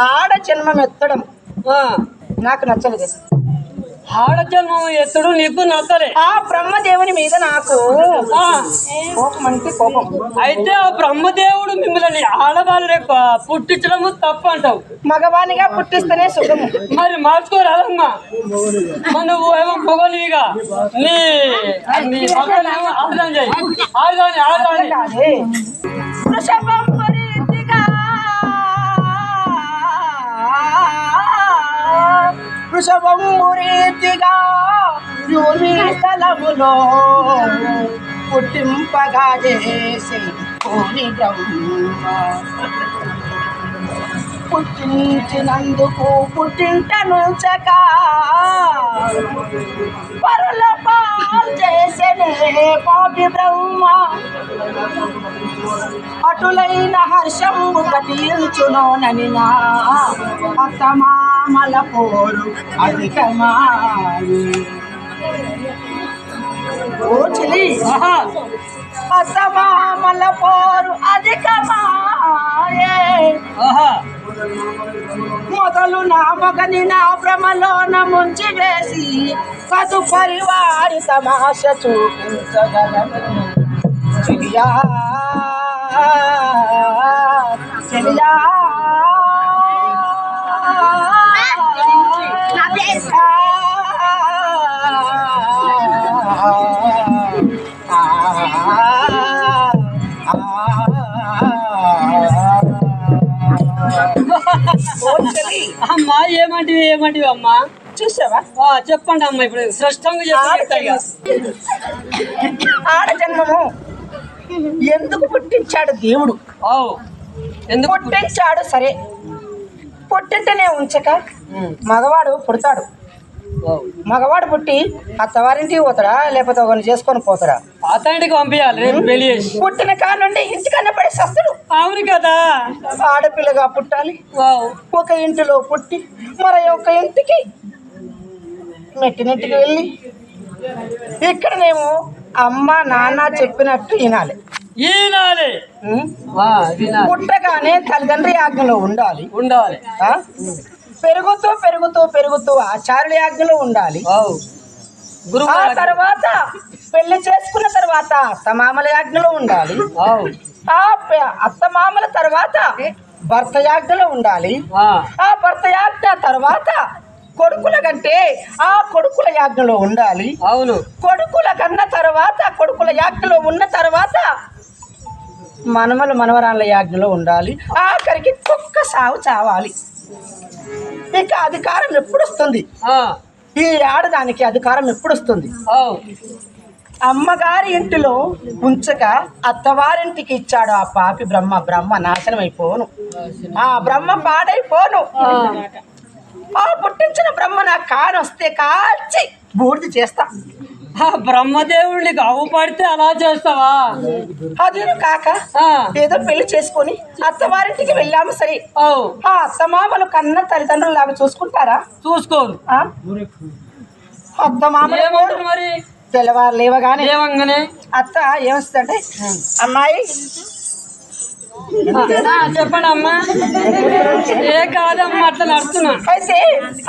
ఆడ జన్మం ఎత్తడం. నాకు నచ్చలేదు ఆడజన్మం ఎత్తుడు నీకు నచ్చలే. ఆ బ్రహ్మదేవుని మీద నాకు కోపం అంటే కోపం. అయితే ఆ బ్రహ్మదేవుడు మిమ్మల్ని ఆడవాళ్ళని పుట్టించడము తప్పు అంటావు మగవానిగా పుట్టిస్తేనే సుఖము. మరి మార్చుకోరాదమ్మా. మరి నువ్వు ఏమో పొగలివిగా నీ ఆడదాని. ఆడదాని. వృషభం రీతిగా యూని స్థలములో పుట్టింపగా చేసి కోని బ్రహ్మ. పుట్టించినందుకు పుట్టింటనుచక పరుల పాల్ పాపి బ్రహ్మ. అటులైన హర్షంబు కటిల్చునోనని నా అత్తమామల పోరు అధికమాయి ఓ చెలి అత్తమామల పోరు అధికమాయే మొదలు నా మగని నా భ్రమలోన ముంచి వేసి తదుపరి వారి తమాష చూపించగలను. చెలియా చెలియా. అమ్మా ఏమంటివి ఏమంటివి అమ్మా? చూసావా? ఆ, చెప్పండి అమ్మా ఇప్పుడు స్పష్టంగా చెప్పండి జన్మము. ఎందుకు పుట్టించాడు దేవుడు? ఎందుకు పుట్టించాడు? సరే. పుట్టింటనే ఉంచక మగవాడు పుడతాడు. మగవాడు పుట్టి అత్తవారింటికి పోతాడా? లేకపోతే ఒకరిని చేసుకొని పోతాడా? అతనికి పంపించాలి రేపు పెళ్ళి చేసి. పుట్టిన కాడ నుండి ఇంటికన్నా పడి సస్తుడు. అవును కదా. ఆడపిల్లగా పుట్టాలి. ఒక ఇంటిలో పుట్టి మరి ఒక ఇంటికి మెట్టినింటికి వెళ్ళి ఇక్కడనేమో అమ్మ నాన్న చెప్పినట్టు వినాలి. ఈనాలి పుట్టగానే తల్లిదండ్రి ఆజ్ఞలో ఉండాలి. ఉండాలి? పెరుగుతూ పెరుగుతూ పెరుగుతూ ఆచార్యుల ఆజ్ఞలో ఉండాలి. ఆ తర్వాత పెళ్ళి చేసుకున్న తర్వాత అత్తమామల యాజ్ఞలో ఉండాలి. ఆ అత్తమామల తర్వాత భర్త యాజ్ఞలో ఉండాలి. ఆ, ఆ భర్త యాజ్ఞ తర్వాత కొడుకుల కంటే ఆ కొడుకుల యాజ్ఞలో ఉండాలి. అవును. కొడుకుల కన్న తర్వాత కొడుకుల యాజ్ఞలో ఉన్న తర్వాత మనమలు మనవరాళ్ళ యాజ్ఞలో ఉండాలి. ఆఖరికి కుక్క సావు చావాలి. ఇక అధికారం ఎప్పుడు వస్తుంది ఈ ఆడదానికి అధికారం ఎప్పుడు వస్తుంది అమ్మగారి ఇంటిలో ఉంచక అత్తవారింటికి ఇచ్చాడు ఆ పాపి బ్రహ్మ బ్రహ్మ నాశనం అయిపోను ఆ బ్రహ్మ పాడైపోను. ఆ, పుట్టించిన బ్రహ్మ నాకు కానొస్తే కాల్చి బూడిద చేస్తా. ఆ బ్రహ్మదేవుడిని కావు పడితే అలా చేస్తావా? అది కాక ఏదో పెళ్ళి చేసుకొని అత్తవారింటికి వెళ్ళాము సరే. ఆ అత్తమామలు కన్న తల్లిదండ్రులు లాగా చూసుకుంటారా? చూసుకోరు? అత్తమామలు మరి? తెల్లవారు లేవగానే అత్త ఏమొస్తుందంటే అమ్మాయి. చెప్పండి అమ్మా. ఏ కాదమ్మా అట్లా నడుస్తున్నా? అయితే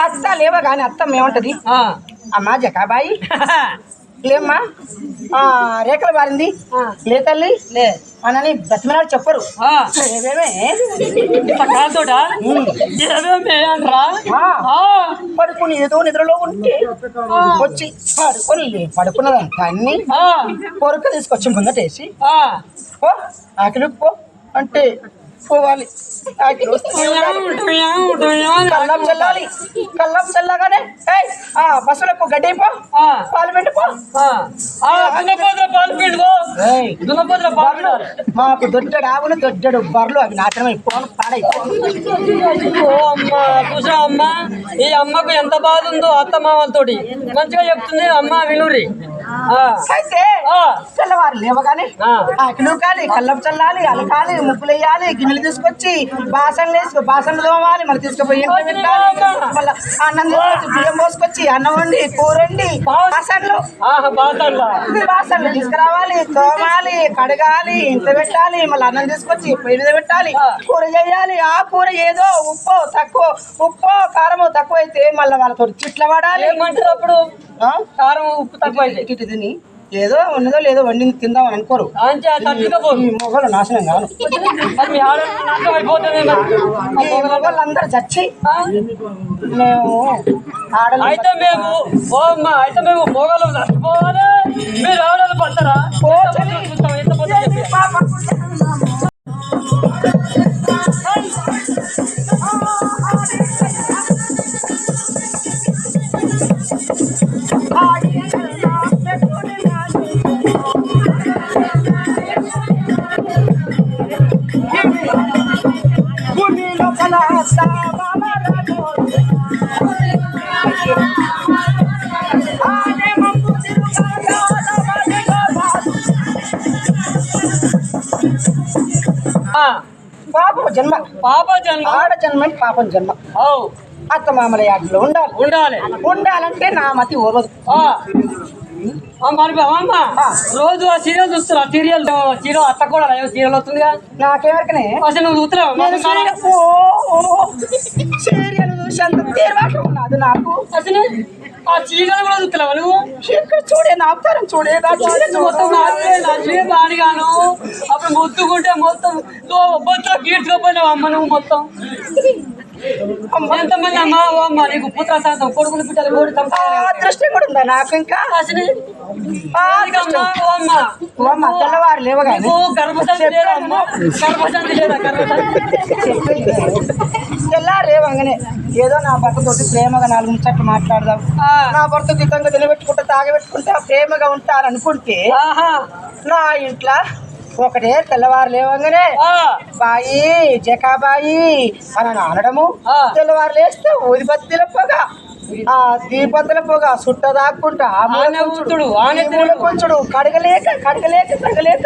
అత్త లేవగానే అత్త ఏమంటది? అమ్మా జకాబాయి. లేమ్మా. ఆ, రేఖలు బారింది లే తల్లి. లే. అనని బ్రతిమలాడు చెప్పరు. పడుకుని ఏదో నిద్రలో ఉంటే వచ్చి పడుకొని లే పడుకున్నదంట అన్ని. పొరక తీసుకొచ్చి ముందటేసి. పో ఆకిలికి పో అంటే పోవాలి. కల్లం చల్లాలి. కల్లం చల్లగానే ఆ బస్సులకు గడ్డి పో. పాలు పెట్టి పో. ఆ. ఆ, దున్నపోతుల పాలు పిండుకో ఏయ్, దున్నపోతుల పాలు బర్రెలు మాకు దొడ్డడు ఆవులు దొడ్డడు. బర్రెలు అవి నాశనం అయిపోను అమ్మ చూసా అమ్మ ఈ అమ్మకు ఎంత బాధ ఉందో అత్త మామలతోటి మంచిగా చెప్తుంది అమ్మ వినురి. అయితే తెల్లవారు లేవగానే ఆ. ఆకిలు కాలి కల్లం చల్లాలి అలకాలి ముగ్గులు వేయాలి గిన్నెలు తీసుకొచ్చి బాసనలు వేసుకు బాసనలు తోమాలి మరి తీసుకుపోయి మళ్ళీ అన్నం తీసుకొచ్చి బియ్యం పోసుకొచ్చి అన్నం వండి కూర వండి బాసనలు? బాసనలు. తీసుకురావాలి తోమాలి కడగాలి ఇంట్లో పెట్టాలి మళ్ళీ అన్నం తీసుకొచ్చి పొయ్యి మీద పెట్టాలి కూర చేయాలి ఆ కూర ఏదో ఉప్పు తక్కువ ఉప్పు కారము తక్కువ అయితే మళ్ళీ వాళ్ళతో చిట్ల పడాలి అప్పుడు? కారం ఉప్పు తక్కువ అయితే తిని ఏదో ఉన్నదో లేదో వండింది తిందామని అనుకోరు. అంతే తట్టుకపో ఈ మొగలు నాశనం కాను అది మీ ఆడవాళ్ళు నాశనం అయిపోతుంది మరి. ఈ మొగలు అందరు చచ్చి? మేము అయితే మేము అయితే మేము మొగలు నష్టపోవాలి మీరు ఆడలు పడతారా? పాపం జన్మ. పాప జన్మ. ఆడ జన్మ పాపం జన్మ. అత్త మామల యాడ్లో ఉండాలి. ఉండాలి. ఉండాలంటే నా మతి ఓరదు రోజు ఆ సీరియల్ చూస్తున్నా సీరియల్. సీరియల్ అత్త కూడా సీరియల్ వస్తుందిగా. నాకెవరికనే? అసలు నువ్వు చూస్తున్నావు? నేను సీరియల్ తీర్వాటు ఉన్నది నాకు. అసలు ఆ సీరియల్ కూడా చూస్తున్నావా నువ్వు? చూడే? నా అవతారం చూడే? మొత్తం బాడిగాను అప్పుడు మొత్తుకుంటే మొత్తం మొత్తం గీడ్చుకోపోయినావు అమ్మ నువ్వు మొత్తం? ఎంతమంది అమ్మ ఓ అమ్మ నీకు పుత్ర శాతం కొడుకులు అదృష్టం కూడా ఉందా నాకు ఇంకా? తెల్లవారు లేవగానే. నీకు గర్భశాంతి లేదా అమ్మ. గర్భశాంతి లేదా గర్భశాంతి తెల్లారు లేవగానే ఏదో నా భర్తతోటి ప్రేమగా నాలుగు ముచ్చట్లు మాట్లాడదాం. నా భర్త దిగ్గంగా నిలబెట్టుకుంటా తాగబెట్టుకుంటా ప్రేమగా ఉంటారనుకుంటే నా ఇంట్లో ఒకటే తెల్లవారు లేవగానే. బాయి జకాబాయి అని అనడము. తెల్లవారు లేస్తే ఊదిపత్తిల పొగ ఆ దీపత్తుల పొగ సుట్ట దాక్కుంటా కొంచుడు, కడగలేక కడగలేక తగలేక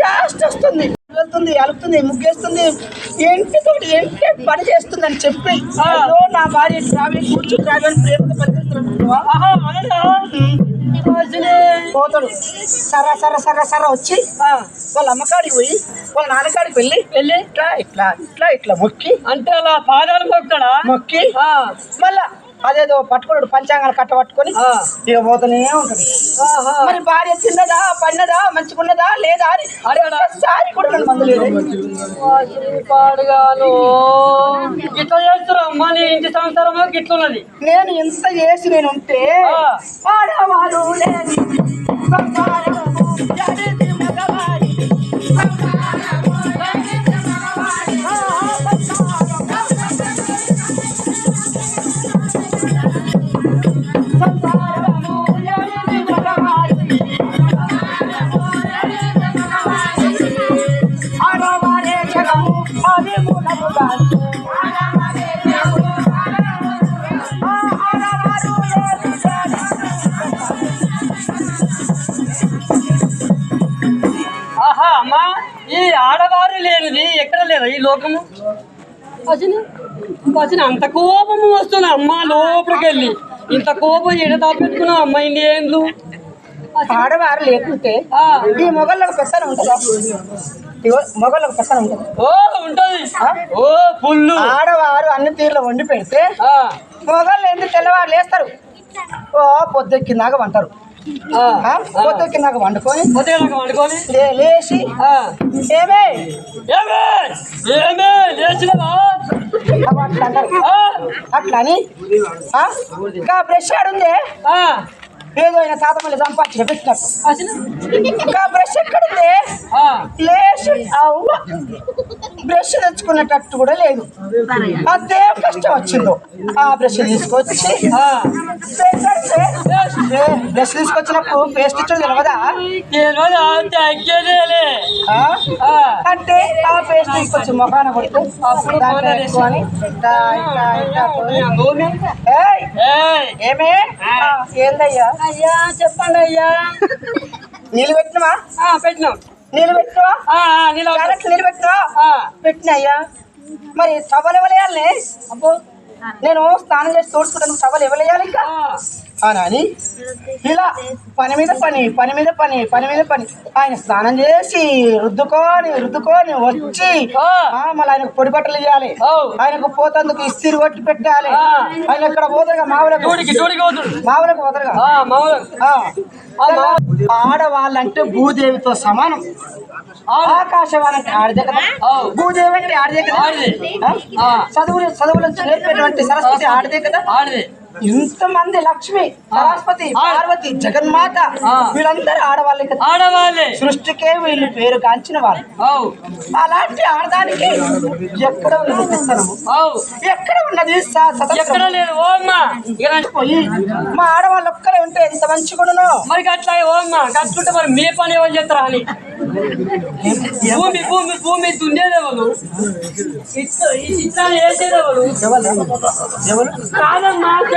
యాస్ట్ వస్తుంది వెళ్తుంది అలుపుతుంది ముగ్గేస్తుంది ఎంటితోటి ఎంటే పని చేస్తుందని చెప్పి ఆ. అయ్యో నా భార్య ట్రావెల్ కూర్చు ఆహా అనడా అసలే పోతాడు సర సర సర సర వచ్చి ఆ, వాళ్ళ అమ్మకాడికి పోయి వాళ్ళ నాన్నకాడికి వెళ్ళి వెళ్ళి ఇట్లా ఇట్లా ఇట్లా ఇట్లా మొక్కి అంటే అలా పాదాలు మొక్కుతాడా మొక్కి ఆ, మళ్ళా అదేదో పట్టుకున్నాడు పంచాంగాలు కట్ట పట్టుకొని ఆ. ఇక పోతూనే ఉంటది. మరి భార్య తిన్నదా పన్నదా మంచిగున్నదా లేదా అని? సారి కూడా నన్ను మందు లేదు ఇట్లా నీ ఇంటి సంసారం గిట్లున్నది నేను ఎంత చేసి నేను ఉంటే ఆ. ఆడవారు లేని సంసారము జడిసి మగవారి. సంసారము ఈ లోకము? అసలు అసలు అంత కోపము వస్తుంది అమ్మ లోపలికి వెళ్ళి ఇంత కోపం ఎడ దాపెట్టుకున్నావు అమ్మ ఇన్ని ఏండ్లు? ఆడవారు లేకుంటే ఈ మొగళ్ళకు పెత్తనం ఉంటుందా? మొగళ్ళకు పెత్తనం ఉంటుంది? ఓ ఉంటది. ఓ పుల్లు. ఆడవారు అన్ని తీరులో వండి పెడితే ఆ, మొగళ్ళు ఎందుకు తెల్లవారు లేస్తారు? ఓ పొద్దెక్కిందాక వంటారు ఆ? పొద్దెక్కిందాక వండుకొని లే- లేచి ఆ, ఏమే? ఏమే? ఏమే? లేచినవా అవి అట్లా అని? బ్రష్ ఆడుందే? ఆ, ఏదో ఆయన మళ్ళీ సంపాదించిన పెట్టినట్టు ఇంకా బ్రష్ ఎక్కడుంది లేచి అవ్వ బ్రష్ తెచ్చుకునేటట్టు కూడా లేదు అదే కష్టం వచ్చిందో ఆ బ్రష్ తీసుకొచ్చి బ్రష్ తీసుకొచ్చినప్పుడు పేస్ట్ తెలియదా ఆ? ఆ, అంటే ఆ పేస్ట్ తీసుకొచ్చి మొఖాన కొడితే ఏమే ఏందయ్యా అయ్యా చెప్పండి అయ్యా. నీళ్ళు పెట్టినవా? ఆ, పెట్టినాం. నీళ్ళు పెట్టినవా? నీళ్ళు నీళ్ళు పెట్టినవా? ఆ, పెట్టినయ్యా మరి టవల్ ఎవరేయాలి అబ్బో. నేను స్నానం చేసి తోడుకుంటాను టవల్ ఎవరేయాలి ఇంకా? నాని ఇలా పని మీద పని పని మీద పని పని మీద పని. ఆయన స్నానం చేసి రుద్దుకొని రుద్దుకొని వచ్చి మళ్ళీ ఆయనకు పొడి బట్టలు ఇవ్వాలి. ఆయనకు పోతందుకు ఇస్తిరి కొట్టి పెట్టాలి. ఆయన ఇక్కడ పోతారుగా? మావులకు మావులకు పోతారుగా. ఆడవాళ్ళంటే భూదేవితో సమానం. ఆకాశవాణి అంటే ఆడదే కదా. భూదేవి అంటే ఆడదే. కదా. చదువులు చదువులు నేర్పేటువంటి సరస్వతి ఆడదే కదా ఆడది. ఇంతమంది లక్ష్మి సరస్వతి. పార్వతి జగన్మాత. వీళ్ళందరూ ఆడవాళ్ళే కదా. ఆడవాళ్ళే. సృష్టికే వీళ్ళు పేరు కాంచిన వాళ్ళు. అలాంటి ఆడదానికి ఎక్కడ ఉన్నది ఎక్కడ ఉన్నది ఎక్కడ? లేదు. పోయి మా ఆడవాళ్ళు ఒక్కరే ఉంటే ఎంత మంచిగుడును మరి అట్లా ఓ అమ్మ? కట్టుకుంటే మరి మీ పని ఎవరు చేస్తారా అని? భూమి భూమి భూమి దున్నేదేవాళ్ళు ఇట్లా ఇట్లా వేసేదేవాళ్ళు ఎవరు? కాదమ్మా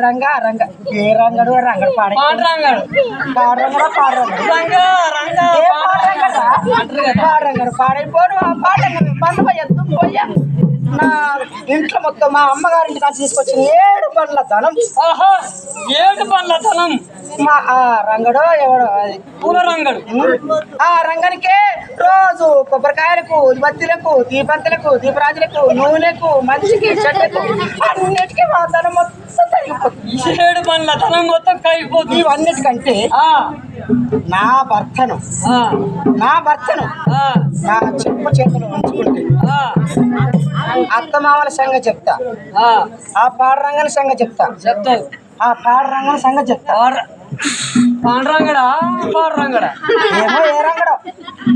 రంగా రంగా ఏ రంగడు రంగడు పాడే. పాండ్రంగాడు పాడంగడా పాడంగడు రంగా రంగా పాడంగడు పాడైపోను ఆ పాడంగడు బంధువ ఎత్తు పోయా. నా ఇంట్లో మొత్తం మా అమ్మగారింటి నుంచి తీసుకొచ్చిన ఏడు బండ్ల ధనం ఆహా ఏడు పండ్ల తనం. మా ఆ రంగడో ఎవడో అది. పూల రంగడు. ఆ రంగానికే రోజు కొబ్బరికాయలకు బత్తిలకు దీపంతులకు దీపరాజులకు నూనెకు మంచికి చెడ్డకు అన్నిటికీ మా ధనం మొత్తం. ఏడు పండ్ల తనం మొత్తం కరిగిపోతుంది. ఇవన్నిటికంటే నా భర్తను నా భర్తను నా చెప్పు చేతులు ఉంచుకుంటే అత్తమామల సంగ చెప్తా. ఆ, పాడరంగన సంగ చెప్తా. చెప్తావు ఆ పాడరంగన సంగ చెప్తా. పాండ్ర- పాండ్రంగడా? పాడు రంగడా ఏమో ఏ రంగడో?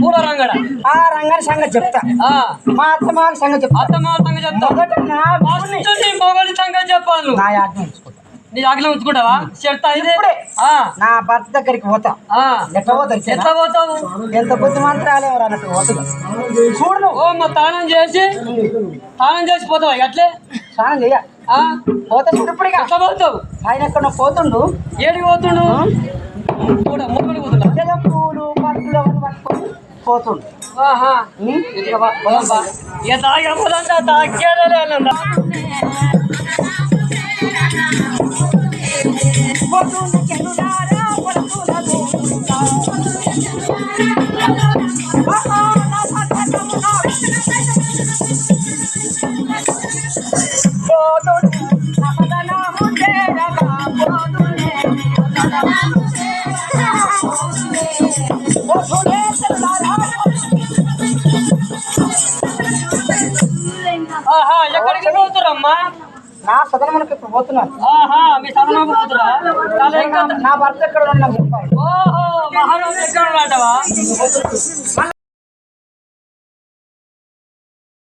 పూల రంగడా? ఆ రంగన సంగ చెప్తా. మా అత్తమామల సంగ చెప్తా. అత్త మా సంగతి మొదట నా మొగలి సంగతి చెప్పాను. నా యాజ్ఞ నీ ఆకలి ఉంచుకుంటావా? చెప్తా ఇది. నా భర్త దగ్గరికి పోతా. ఎట్లా పోతా ఎట్లా పోతావు? ఎంత బుద్ధిమంతరాలేవరు అన్నట్టు పోతుగా చూడు ఓ మా తానం చేసి తానం చేసి పోతావా ఎట్లే స్నానం చెయ్య. ఆ, పోతా చూడు ఇప్పుడు. ఎట్లా పోతావు? ఆయన ఎక్కడ పోతుండు. ఏడికి పోతుండు? కూడా ముక్కుడికి పోతుండా? పూలు పట్టులు అవన్నీ పట్టుకొని పోతుండు? ఇదిగో బా, పోదాం బా. ఇక Aha, ya karga no to Rama. నా సదనమునకు ఇప్పుడు పోతున్నాను. ఆహా మీ సదనం పోతురా? చాలా ఇంకా నా భర్త ఎక్కడ చెప్పాలి ఓహో మహారాజు ఎక్కడ ఉన్నాడవా